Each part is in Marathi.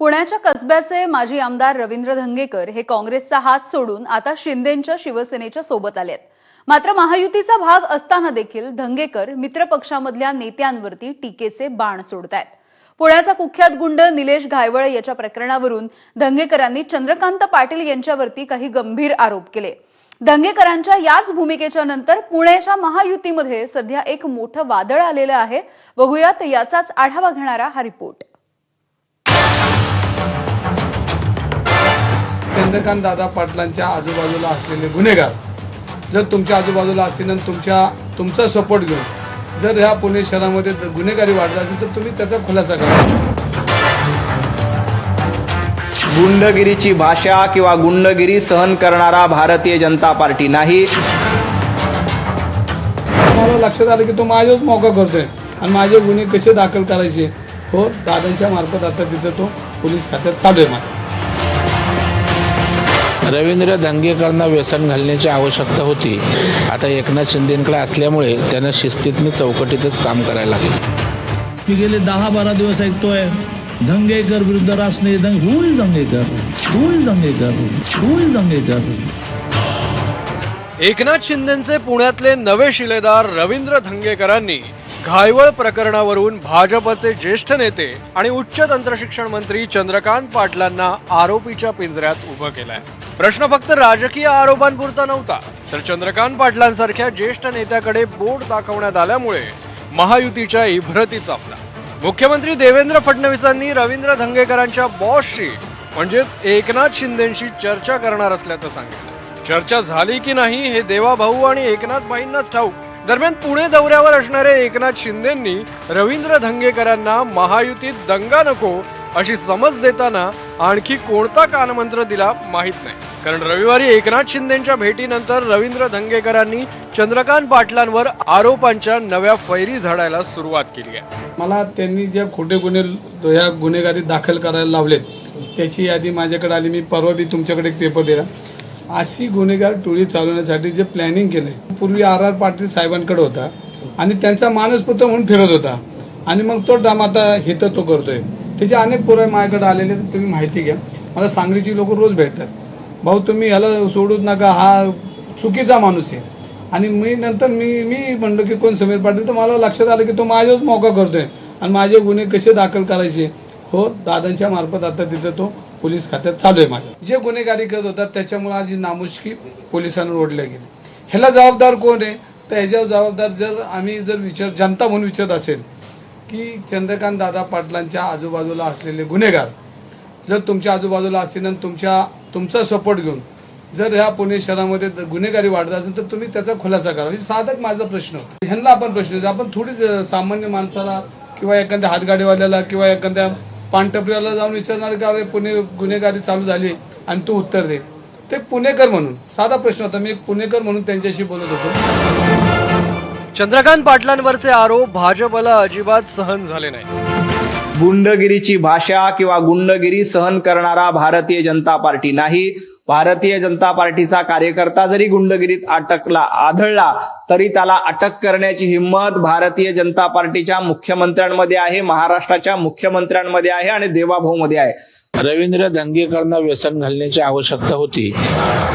पुण्याच्या कसब्याचे माजी आमदार रवींद्र धंगेकर हे काँग्रेसचा हात सोडून आता शिंदेच्या शिवसेनेच्या सोबत आलेत. मात्र महायुतीचा भाग असताना देखील धंगेकर मित्रपक्षामधल्या नेत्यांवरती टीकेचे बाण सोडतायत. पुण्याचा कुख्यात गुंड निलेश घायवळ याच्या प्रकरणावरून धंगेकरांनी चंद्रकांत पाटील यांच्यावरती काही गंभीर आरोप केले. धंगेकरांच्या याच भूमिकेच्या नंतर पुण्याच्या महायुतीमध्ये सध्या एक मोठं वादळ आलेलं आहे. बघूयात याचाच आढावा घेणारा हा रिपोर्ट. चंद्रकांत दादा पाटलांच्या आजूबाजूला असलेले गुन्हेगार जर तुमच्या आजूबाजूला असतील आणि तुमच्या तुमचा सपोर्ट घेऊन जर ह्या पुणे शहरामध्ये गुन्हेगारी वाढला असेल तर तुम्ही त्याचा खुलासा करा. गुंडगिरीची भाषा किंवा गुंडगिरी सहन करणारा भारतीय जनता पार्टी नाही. मला लक्षात आलं की तो माझ्याच मौका करतोय आणि माझे गुन्हे कसे दाखल करायचे? हो दादांच्या मार्फत आता तिथे तो पोलीस खात्यात चालू आहे रवींद्र दंगेकरांना व्यसन घालण्याची आवश्यकता होती. आता एकनाथ शिंदेकडे असल्यामुळे त्यांना शिस्तीतनं चौकटीतच काम करायला लागलं. मी गेले दहा बारा दिवस ऐकतोय दंगेकर विरुद्ध रासने दंग हुल दंगेकर हुल दंगेकर हुल दंगेकर. एकनाथ शिंदेचे पुण्यातले नवे शिलेदार रवींद्र धंगेकरांनी घायवळ प्रकरणावरून भाजपचे ज्येष्ठ नेते आणि उच्च तंत्रशिक्षण मंत्री चंद्रकांत पाटलांना आरोपीच्या पिंजऱ्यात उभं केलंय. प्रश्न फक्त राजकीय आरोपांपुरता नव्हता तर चंद्रकांत पाटलांसारख्या ज्येष्ठ नेत्याकडे बोट दाखवण्यात आल्यामुळे महायुतीच्या इभ्रती चापला. मुख्यमंत्री देवेंद्र फडणवीसांनी रवींद्र धंगेकरांच्या बॉसशी म्हणजेच एकनाथ शिंदेशी चर्चा करणार असल्याचं सांगितलं. चर्चा झाली की नाही हे देवाभाऊ आणि एकनाथ भाईंनाच ठाऊक. दरम्यान पुणे दौऱ्यावर असणारे एकनाथ शिंदेंनी रवींद्र धंगेकरांना महायुतीत दंगा नको अशी समज देताना आणखी कोणता कानमंत्र दिला माहीत नाही. कारण रविवारी एकनाथ शिंदेच्या भेटीनंतर रवींद्र धंगेकरांनी चंद्रकांत पाटलांवर आरोपांच्या नव्या फैरी झाडायला सुरुवात केली आहे. मला त्यांनी जे खोटे गुन्हे ह्या गुन्हेगारी दाखल करायला लावलेत त्याची यादी माझ्याकडे आली. मी परवा बी तुमच्याकडे एक पेपर दिला. अशी गुन्हेगार टोळी चालवण्यासाठी जे प्लॅनिंग केले पूर्वी आर आर पाटील साहेबांकडे होता आणि त्यांचा मानसपुत्र म्हणून फिरत होता. आणि मग तो डाम आता हित तो करतोय. त्याचे अनेक पुरावे माझ्याकडे आलेले तुम्ही माहिती घ्या. मला सांगलीची लोक रोज भेटतात. भाऊ तुम्ही ह्याला सोडूच नका हा चुकीचा माणूस आहे. आणि मी नंतर मी मी म्हणलो की कोण समीर पाटील तर मला लक्षात आलं की तो माझ्याच मौका करतोय. आणि माझे गुन्हे कसे दाखल करायचे? हो दादांच्या मार्फत आता तिथं तो पोलीस खात्यात चालू आहे माझ्या. जे गुन्हेगारी करत होतात त्याच्यामुळे आज नामुष्की पोलिसांवर ओढल्या गेली. ह्याला जबाबदार कोण आहे? तर ह्याच्यावर जबाबदार जर आम्ही जर विचार जनता म्हणून विचारत असेल की चंद्रकांत दादा पाटलांच्या आजूबाजूला असलेले गुन्हेगार जर तुमच्या आजूबाजूला असतील आणि तुमच्या तुमचा सपोर्ट घेऊन. जर ह्या पुणे शहरामध्ये गुन्हेगारी वाढत असेल तर तुम्ही त्याचा खुलासा करा. म्हणजे साधक माझा प्रश्न ह्यांना आपण प्रश्न आपण थोडीच सामान्य माणसाला किंवा एखाद्या हातगाडीवाल्याला किंवा एखाद्या पानटपरीवाला जाऊन विचारणार का अरे पुणे गुन्हेगारी चालू झाली आणि तू उत्तर दे. ते पुणेकर म्हणून. साधा प्रश्न होता. मी पुणेकर म्हणून त्यांच्याशी बोलत होतो. चंद्रकांत पाटलांवरचे आरोप भाजपला अजिबात सहन झाले नाही. गुंडगिरीची भाषा किंवा गुंडगिरी सहन करणारा भारतीय जनता पार्टी नाही. भारतीय जनता पार्टीचा कार्यकर्ता जरी गुंडगिरीत अटकला आढळला तरी त्याला अटक करण्याची हिंमत भारतीय जनता पार्टीच्या मुख्यमंत्र्यांमध्ये आहे महाराष्ट्राच्या मुख्यमंत्र्यांमध्ये आहे आणि देवाभाऊमध्ये आहे. रवींद्र दंगेकरांना व्यसन घालण्याची आवश्यकता होती.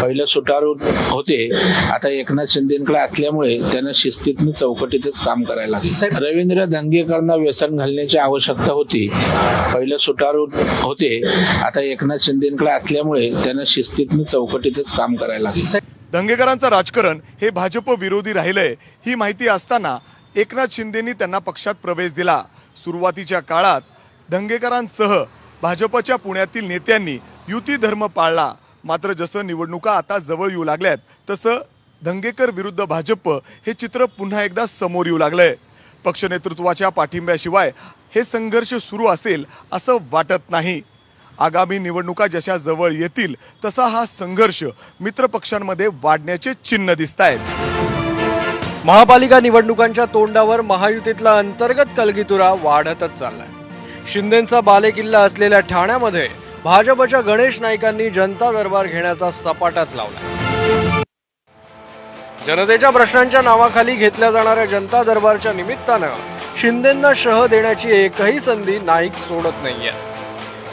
पहिलं सुटारू होते. आता एकनाथ शिंदेकडे असल्यामुळे त्यांना शिस्तीतून चौकटीतच काम करायला लागले. रवींद्र दंगेकरांना व्यसन घालण्याची आवश्यकता होती. पहिलं सुटारू होते. आता एकनाथ शिंदेकडे असल्यामुळे त्यांना शिस्तीतून चौकटीतच काम करायला लागले. दंगेकरांचं राजकारण हे भाजप विरोधी राहिलंय ही माहिती असताना एकनाथ शिंदेनी त्यांना पक्षात प्रवेश दिला. सुरुवातीच्या काळात दंगेकरांसह भाजपच्या पुण्यातील नेत्यांनी युती धर्म पाळला. मात्र जसं निवडणुका आता जवळ येऊ लागल्यात तसं धंगेकर विरुद्ध भाजप हे चित्र पुन्हा एकदा समोर येऊ लागलंय. पक्ष नेतृत्वाच्या पाठिंब्याशिवाय हे संघर्ष सुरू असेल असं वाटत नाही. आगामी निवडणुका जशा जवळ येतील तसा हा संघर्ष मित्र पक्षांमध्ये वाढण्याचे चिन्ह दिसत आहेत महापालिका निवडणुकांच्या तोंडावर महायुतीतला अंतर्गत कलगीतुरा वाढतच चाललाय. शिंदेचा बालेकिल्ला असलेल्या ठाण्यामध्ये भाजपच्या गणेश नाईकांनी जनता दरबार घेण्याचा सपाटाच लावला. जनतेच्या प्रश्नांच्या नावाखाली घेतल्या जाणाऱ्या जनता दरबारच्या निमित्तानं शिंदेंना शह देण्याची एकही संधी नाईक सोडत नाहीये.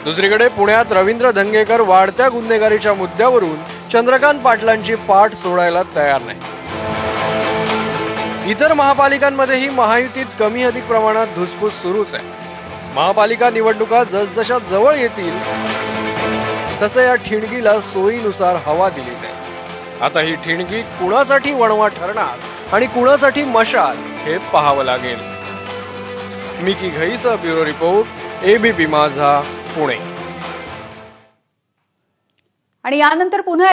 दुसरीकडे पुण्यात रवींद्र धंगेकर वाढत्या गुन्हेगारीच्या मुद्द्यावरून चंद्रकांत पाटलांची पाठ सोडायला तयार नाही. इतर महापालिकांमध्येही महायुतीत कमी अधिक प्रमाणात धुसफूस सुरूच आहे. महापालिका निवडणुका जसजशा जवळ येतील तसं या ठिणगीला सोयीनुसार हवा दिली जाईल. आता ही ठिणगी कुणासाठी वणवा ठरणार आणि कुणासाठी मशाल हे पाहावं लागेल. Mickey घईचा bureau report ABP Majha Pune. आणि यानंतर पुन्हा